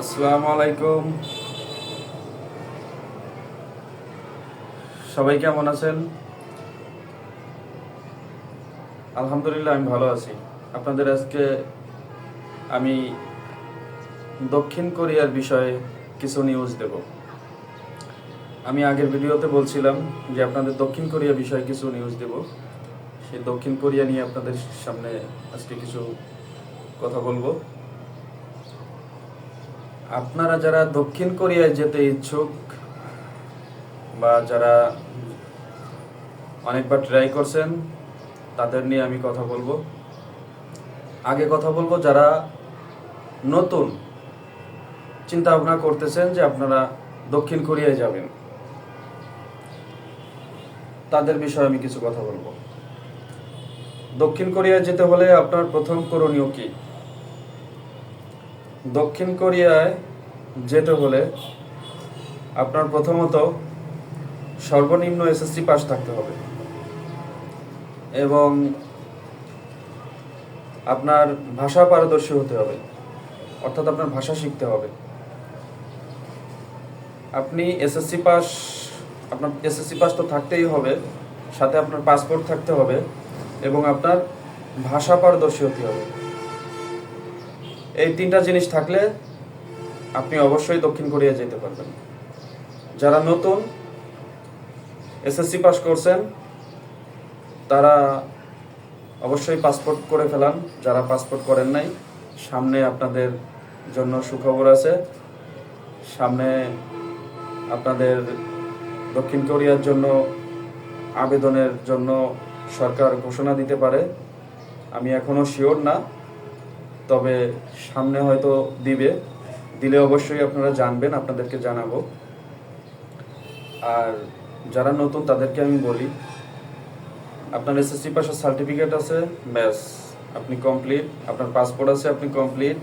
আসসালামু আলাইকুম সবাই কেমন আছেন? আলহামদুলিল্লাহ, আমি ভালো আছি। আপনাদের আজকে আমি দক্ষিণ কোরিয়ার বিষয়ে কিছু নিউজ দেব। আমি আগের ভিডিওতে বলছিলাম যে আপনাদের দক্ষিণ কোরিয়া বিষয়ে কিছু নিউজ দেব। সেই দক্ষিণ কোরিয়া নিয়ে আপনাদের সামনে আজকে কিছু কথা বলব। আপনারা যারা দক্ষিণ কোরিয়ায় যেতে ইচ্ছুক বা যারা অনেকবার ট্রাই করছেন, তাদের নিয়ে আমি কথা বলব। আগে কথা বলব, যারা নতুন চিন্তা ভাবনা করতেছেন যে আপনারা দক্ষিণ কোরিয়ায় যাবেন, তাদের বিষয়ে আমি কিছু কথা বলব। দক্ষিণ কোরিয়ায় যেতে হলে আপনার প্রথম করণীয় কি? দক্ষিণ কোরিয়ায় যেতে হলে আপনার প্রথমত সর্বনিম্ন এসএসসি পাস থাকতে হবে। এবং আপনার ভাষা পারদর্শী হতে হবে। অর্থাৎ আপনার ভাষা শিখতে হবে। আপনি এসএসসি পাস আপনার এসএসসি পাস তো থাকতেই হবে, সাথে আপনার পাসপোর্ট থাকতে হবে, এবং আপনার ভাষা পারদর্শী হতে হবে। এই তিনটা জিনিস থাকলে আপনি অবশ্যই দক্ষিণ কোরিয়া যেতে পারবেন। যারা নতুন এসএসসি পাস করছেন, তারা অবশ্যই পাসপোর্ট করে ফেলান। যারা পাসপোর্ট করেন নাই, সামনে আপনাদের জন্য সুখবর আছে। সামনে আপনাদের দক্ষিণ কোরিয়ার জন্য আবেদনের জন্য সরকার ঘোষণা দিতে পারে। আমি এখনও শিওর না। তবে সামনে হয়তো দিবে। দিলে অবশ্যই আপনারা জানবেন, আপনাদেরকে জানাব। আর যারা নতুন, তাদেরকে আমি বলি, আপনার এসএসসি পাশের সার্টিফিকেট আছে, ব্যাস, আপনি কমপ্লিট আপনার পাসপোর্ট আছে, আপনি কমপ্লিট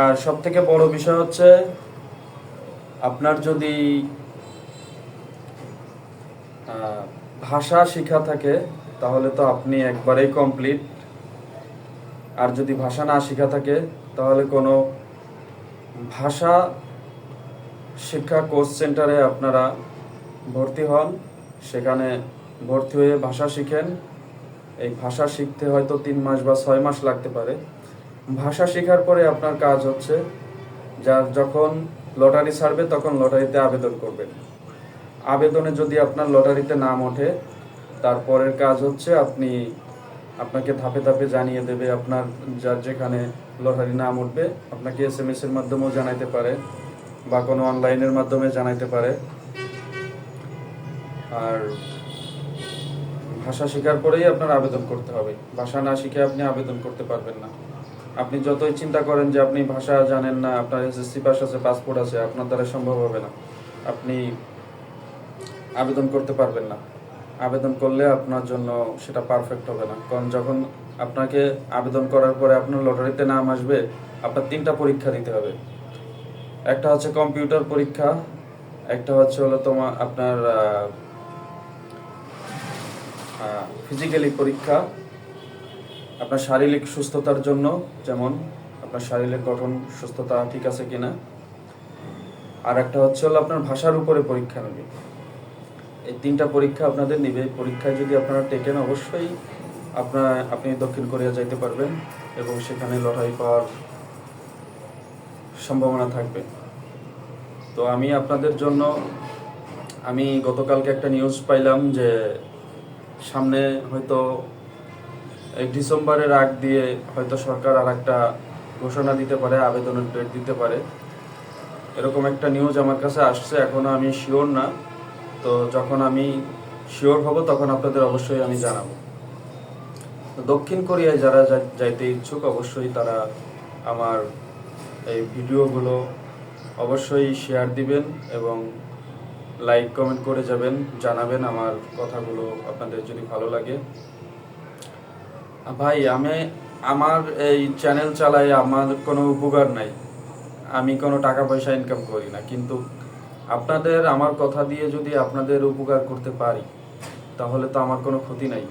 আর সব থেকে বড় বিষয় হচ্ছে, আপনার যদি ভাষা শেখা থাকে, তাহলে তো আপনি একবারেই কমপ্লিট আর যদি ভাষা না শেখা থাকে, তাহলে কোনো ভাষা শিক্ষা কোর্স সেন্টারে আপনারা ভর্তি হন। সেখানে ভর্তি হয়ে ভাষা শিখেন। এই ভাষা শিখতে হয়তো তিন মাস বা ছয় মাস লাগতে পারে। ভাষা শেখার পরে আপনার কাজ হচ্ছে, যার যখন লটারি ছাড়বে, তখন লটারিতে আবেদন করবেন। আবেদনে যদি আপনার লটারিতে নাম ওঠে তারপরের কাজ হচ্ছে আপনি আপনাকে ধাপে ধাপে জানিয়ে দেবে, আপনার যার যেখানে লটারি নাম উঠবে, আপনাকে এস এম এস এর মাধ্যমেও জানাইতে পারে বা কোনো অনলাইনের মাধ্যমে জানাইতে পারে। আর ভাষা শেখার পরেই আপনার আবেদন করতে হবে। ভাষা না শিখে আপনি আবেদন করতে পারবেন না। আপনি যতই চিন্তা করেন যে আপনি ভাষা জানেন না, আপনার এসএসসি পাস আছে পাসপোর্ট আছে, আপনার দ্বারা সম্ভব হবে না। আপনি আবেদন করতে পারবেন না। আবেদন করলে আপনার জন্য সেটা পারফেক্ট হবে না। কারণ যখন আপনাকে আবেদন করার পরে আপনার লটারিতে নাম আসবে, আপনার তিনটা পরীক্ষা দিতে হবে। একটা হচ্ছে কম্পিউটার পরীক্ষা, একটা হচ্ছে হলো তোমার আপনার ফিজিক্যালি পরীক্ষা, আপনার শারীরিক সুস্থতার জন্য, যেমন আপনার শারীরিক গঠন, সুস্থতা ঠিক আছে কিনা। আর একটা হচ্ছে হলো আপনার ভাষার উপরে পরীক্ষা নেবে। এই তিনটা পরীক্ষা আপনাদের নিবে। পরীক্ষায় যদি আপনারা টেকেন, অবশ্যই আপনার, আপনি দক্ষিণ কোরিয়া যাইতে পারবেন এবং সেখানে লড়াই পাওয়ার সম্ভাবনা থাকবে। তো আমি আপনাদের জন্য, আমি গতকালকে একটা নিউজ পাইলাম যে সামনে হয়তো ডিসেম্বরের আগ দিয়ে হয়তো সরকার আর একটা ঘোষণা দিতে পারে, আবেদনের ডেট দিতে পারে। এরকম একটা নিউজ আমার কাছে আসছে এখনও আমি শিওর না। তো যখন আমি শিওর হব, তখন আপনাদের অবশ্যই আমি জানাব। দক্ষিণ কোরিয়ায় যারা যাইতে ইচ্ছুক, অবশ্যই তারা আমার এই ভিডিওগুলো অবশ্যই শেয়ার দিবেন এবং লাইক কমেন্ট করে যাবেন, জানাবেন আমার কথাগুলো আপনাদের যদি ভালো লাগে। ভাই, আমি, আমার এই চ্যানেল চালাই আমার কোনো উপকার নাই। আমি কোনো টাকা পয়সা ইনকাম করি না, কিন্তু আপনাদের আমার কথা দিয়ে যদি আপনাদের উপকার করতে পারি, তাহলে তো আমার কোনো ক্ষতি নাই।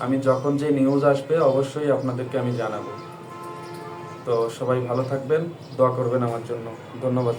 আমি যখন যে নিউজ আসবে, অবশ্যই আপনাদেরকে আমি জানাব। তো সবাই ভালো থাকবেন, দোয়া করবেন আমার জন্য। ধন্যবাদ।